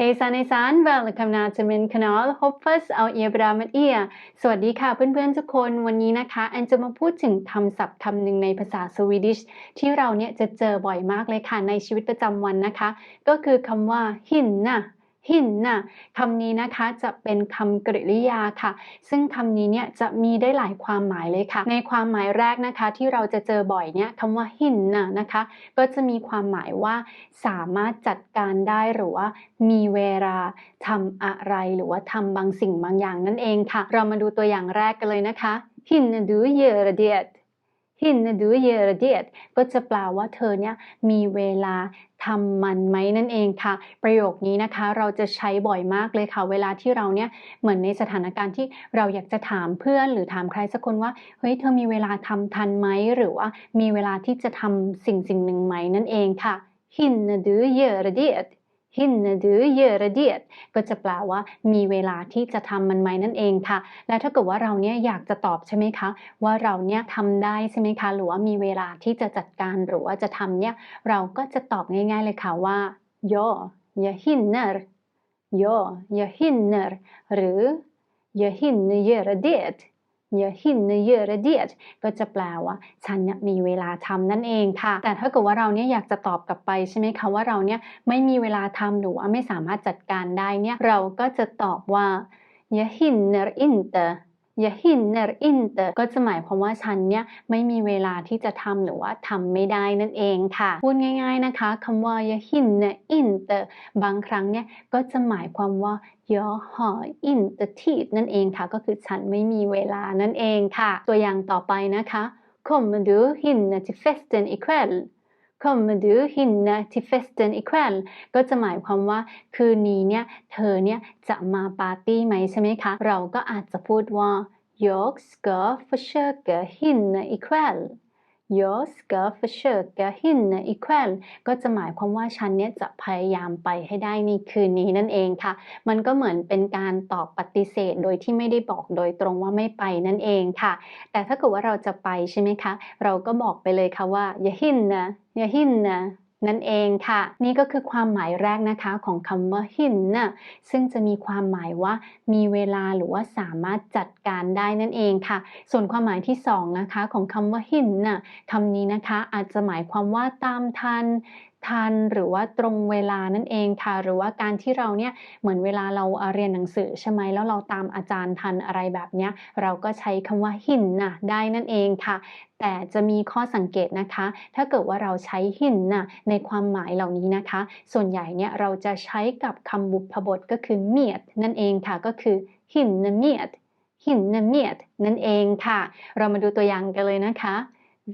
Hej Sanesan! Välkomna till min kanal. Hoppas att är bra med er. สวัสดีค่ะเพื่อนๆทุกคน วันนี้นะคะแอนจะมาพูดถึงคำศัพท์คำหนึ่งในภาษาสวีดิชที่เราเนี่ยจะเจอบ่อยมากเลยค่ะในชีวิตประจำวันนะคะ ก็คือคำว่าหินน่ะ หินน่ะคำนี้นะคะจะเป็นคำกริยาค่ะ ซึ่งคำนี้เนี่ยจะมีได้หลายความหมายเลยค่ะ ในความหมายแรกนะคะที่เราจะเจอบ่อยเนี่ยคำว่าหินน่ะนะคะ ก็จะมีความหมายว่า สามารถจัดการได้หรือว่า มีเวลาทำอะไรหรือว่าทำบางสิ่งบางอย่างนั่นเองค่ะ เรามาดูตัวอย่างแรกกันเลยนะคะ hinner du göra det hinner du göra det ก็จะแปลว่าเธอเนี่ยมีเวลาทำมันไหมนั่นเองค่ะ ประโยคนี้นะคะเราจะใช้บ่อยมากเลยค่ะ เวลาที่เราเนี่ยเหมือนในสถานการณ์ที่เราอยากจะถามเพื่อนหรือถามใครสักคนว่าเฮ้ยเธอมีเวลาทำทันไหมหรือว่ามีเวลาที่จะทำสิ่งสิ่งหนึ่งไหมนั่นเองค่ะ hinner du göra det hinner du göra det ก็จะแปลว่ามีเวลาที่จะทำมันไหมนั่นเองค่ะ และถ้าเกิดว่าเราเนี่ยอยากจะตอบใช่ไหมคะ ว่าเราเนี่ยทำได้ใช่ไหมคะ หรือว่ามีเวลาที่จะจัดการหรือว่าจะทำเนี่ยเราก็จะตอบง่าย ๆเลยค่ะว่า ja jag hinner ja jag hinner หรือ jag hinner göra det jag hinner göra det ก็จะแปลว่า ฉันเนี่ยมีเวลาทำนั่นเองค่ะ แต่ถ้าเกิดว่าเราเนี่ยอยากจะตอบกลับไปใช่ไหมคะว่าเราเนี่ยไม่มีเวลาทำหรือว่าไม่สามารถจัดการได้เนี่ยเราก็จะตอบว่า jag hinner inte jag hinner inte ก็จะหมายความว่าฉันเนี่ยไม่มีเวลาที่จะทำหรือว่าทำไม่ได้นั่นเองค่ะพูดง่าย ๆนะคะคำว่า jag hinner inte บางครั้งเนี่ยก็จะหมายความว่า jag har inte tid นั่นเองค่ะ ก็คือฉันไม่มีเวลานั่นเองค่ะ ตัวอย่างต่อไปนะคะ kommer du hinna till festen ikväll kommer du hinna till festen ikväll ก็จะหมายความว่าคืนนี้เนี่ยเธอเนี่ยจะมาปาร์ตี้ไหมใช่ไหมคะ เราก็อาจจะพูดว่า jag ska försöka hinna ikväll your skal försöka hinna ikväll ก็จะหมายความว่าฉันเนี่ยจะพยายามไปให้ได้ในคืนนี้นั่นเองค่ะ มันก็เหมือนเป็นการตอบปฏิเสธโดยที่ไม่ได้บอกโดยตรงว่าไม่ไปนั่นเองค่ะ แต่ถ้าเกิดว่าเราจะไปใช่ไหมคะ เราก็บอกไปเลยค่ะว่าอย่าหินนะอย่าหินนะ นั่นเองค่ะ นี่ก็คือความหมายแรกนะคะของคำว่าหินน่ะซึ่งจะมีความหมายว่ามีเวลาหรือว่าสามารถจัดการได้นั่นเองค่ะ ส่วนความหมายที่สองนะคะของคำว่าหินน่ะคำนี้นะคะอาจจะหมายความว่าตามทัน ทันหรือว่าตรงเวลานั่นเองค่ะ หรือว่าการที่เราเนี่ยเหมือนเวลาเราเรียนหนังสือใช่ไหมแล้วเราตามอาจารย์ทันอะไรแบบเนี้ยเราก็ใช้คำว่าหินน่ะได้นั่นเองค่ะ แต่จะมีข้อสังเกตนะคะ ถ้าเกิดว่าเราใช้หินน่ะในความหมายเหล่านี้นะคะ ส่วนใหญ่เนี่ยเราจะใช้กับคำบุพบทก็คือเมียดนั่นเองค่ะก็คือหินเมียดหินเมียดนั่นเองค่ะ เรามาดูตัวอย่างกันเลยนะคะ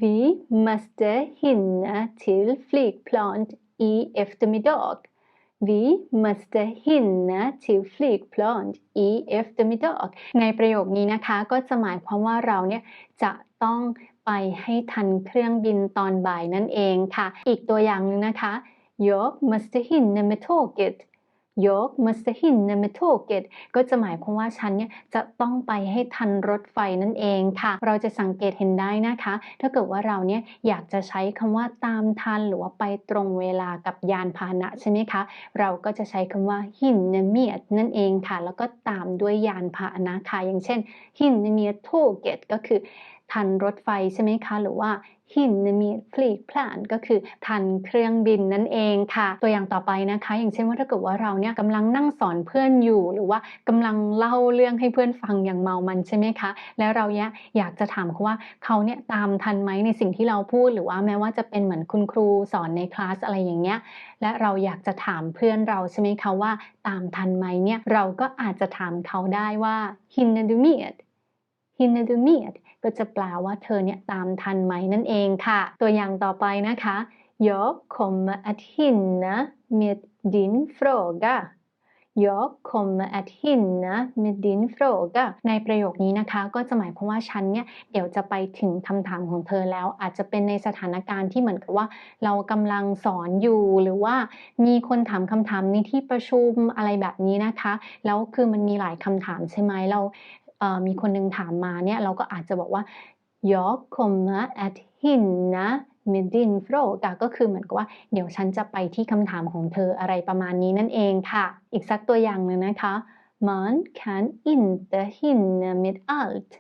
Vi måste hinna till flygplanet i eftermiddag. Vi måste hinna till flygplanet i eftermiddag. ในประโยคนี้นะคะก็จะหมายความว่าเราเนี่ยจะต้องไปให้ทันเครื่องบินตอนบ่ายนั่นเองค่ะ อีกตัวอย่างหนึ่งนะคะ Jag måste hinna med tåget. Jag måste hinna med tåget ก็จะหมายความว่าฉันเนี่ยจะต้องไปให้ทันรถไฟนั่นเองค่ะ เราจะสังเกตเห็นได้นะคะ ถ้าเกิดว่าเราเนี่ยอยากจะใช้คำว่าตามทันหรือว่าไปตรงเวลากับยานพาหนะใช่ไหมคะ เราก็จะใช้คำว่า hinna med นั่นเองค่ะ แล้วก็ตามด้วยยานพาหนะค่ะอย่างเช่น hinna med tåget ก็คือ ทันรถไฟใช่ไหมคะ หรือว่า hinner med flygplan ก็คือทันเครื่องบินนั่นเองค่ะ ตัวอย่างต่อไปนะคะ อย่างเช่นว่าถ้าเกิดว่าเราเนี่ยกำลังนั่งสอนเพื่อนอยู่ หรือว่ากำลังเล่าเรื่องให้เพื่อนฟังอย่างเมามันใช่ไหมคะ แล้วเราเนี่ยอยากจะถามเขาว่าเขาเนี่ยตามทันไหมในสิ่งที่เราพูด หรือว่าแม้ว่าจะเป็นเหมือนคุณครูสอนในคลาสอะไรอย่างเงี้ยและเราอยากจะถามเพื่อนเราใช่ไหมคะว่า ตามทันไหมเนี่ยเราก็อาจจะถามเขาได้ว่า hinner du med hinner du med ก็จะแปลว่าเธอเนี่ยตามทันไหมนั่นเองค่ะ ตัวอย่างต่อไปนะคะ Jag kommer att hinna med din fråga Jag kommer att hinna med din fråga ในประโยคนี้นะคะ ก็จะหมายความว่าฉันเนี่ยเดี๋ยวจะไปถึงคำถามของเธอแล้ว อาจจะเป็นในสถานการณ์ที่เหมือนกับว่า เรากำลังสอนอยู่ หรือว่ามีคนถามคำถามในที่ประชุมอะไรแบบนี้นะคะ แล้วคือมันมีหลายคำถามใช่ไหมเรา มีคนนึงถามมาเนี่ยเราก็อาจจะบอกว่า jag kommer att hinna med din fråga ก็คือเหมือนกับว่า เดี๋ยวฉันจะไปที่คำถามของเธออะไรประมาณนี้นั่นเองค่ะ อีกสักตัวอย่างหนึ่งนะคะ man kan inte hinna med allt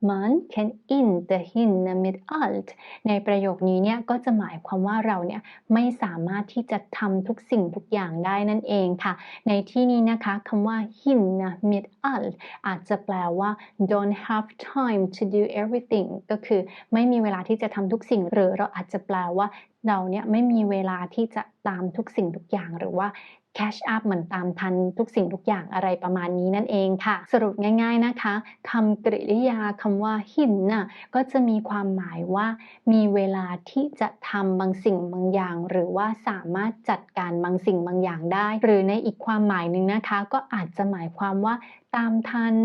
man kan inte hinna med allt ในประโยคนี้เนี่ยก็จะหมายความว่าเราเนี่ยไม่สามารถที่จะทำทุกสิ่งทุกอย่างได้นั่นเองค่ะ ในที่นี้นะคะคำว่า hinna med allt อาจจะแปลว่า don't have time to do everything ก็คือไม่มีเวลาที่จะทำทุกสิ่ง หรือเราอาจจะแปลว่า เราเนี่ยไม่มีเวลาที่จะตามทุกสิ่งทุกอย่างหรือว่า catch up เหมือนตามทันทุกสิ่งทุกอย่างอะไรประมาณนี้นั่นเองค่ะ สรุปง่าย ๆนะคะคำกริยาคำว่าหินน่ะก็จะมีความหมายว่า มีเวลาที่จะทำบางสิ่งบางอย่าง หรือว่าสามารถจัดการบางสิ่งบางอย่างได้ หรือในอีกความหมายหนึ่งนะคะ ก็อาจจะหมายความว่าตามทัน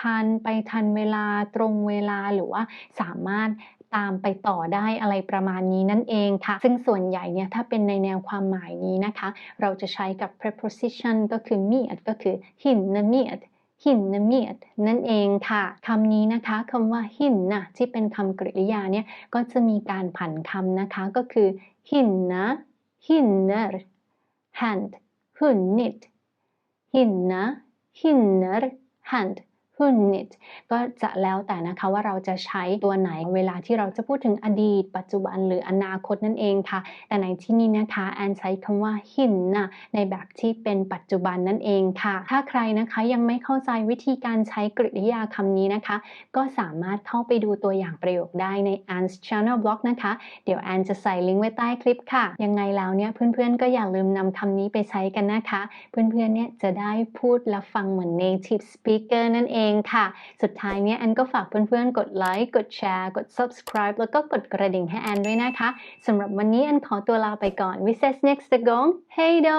ทันไปทันเวลาตรงเวลาหรือว่าสามารถ ตามไปต่อได้อะไรประมาณนี้นั่นเองค่ะ ซึ่งส่วนใหญ่เนี่ยถ้าเป็นในแนวความหมายนี้นะคะ เราจะใช้กับ preposition ก็คือ med ก็คือ hinna med hinna med นั่นเองค่ะคำนี้นะคะคำว่า hinna ที่เป็นคำกริยาเนี่ยก็จะมีการผันคำนะคะก็คือ hinna hinner hand hunnit hinna hinner hand hunnit ก็จะแล้วแต่นะคะว่าเราจะใช้ตัวไหนเวลาที่เราจะพูดถึงอดีต ปัจจุบันหรืออนาคตนั่นเองค่ะ แต่ในที่นี้นะคะแอนใช้คำว่า หินนะในแบบที่เป็นปัจจุบันนั่นเองค่ะ ถ้าใครนะคะยังไม่เข้าใจวิธีการใช้กริยาคำนี้นะคะ ก็สามารถเข้าไปดูตัวอย่างประโยคได้ใน Anne's Channel Blog นะคะ เดี๋ยวแอนจะใส่ลิงก์ไว้ใต้คลิปค่ะ ยังไงแล้วเนี่ยเพื่อนๆ ก็อย่าลืมนำคำนี้ไปใช้กันนะคะ เพื่อนๆเนี่ยจะได้พูดและฟังเหมือน native speaker นั่นเองค่ะ สุดท้ายเนี้ยแอนก็ฝากเพื่อนๆ กดไลค์กดแชร์ กด subscribe แล้วก็กดกระดิ่งให้แอนด้วยนะคะสำหรับวันนี้แอนขอตัวลาไปก่อน We says next กง Hey do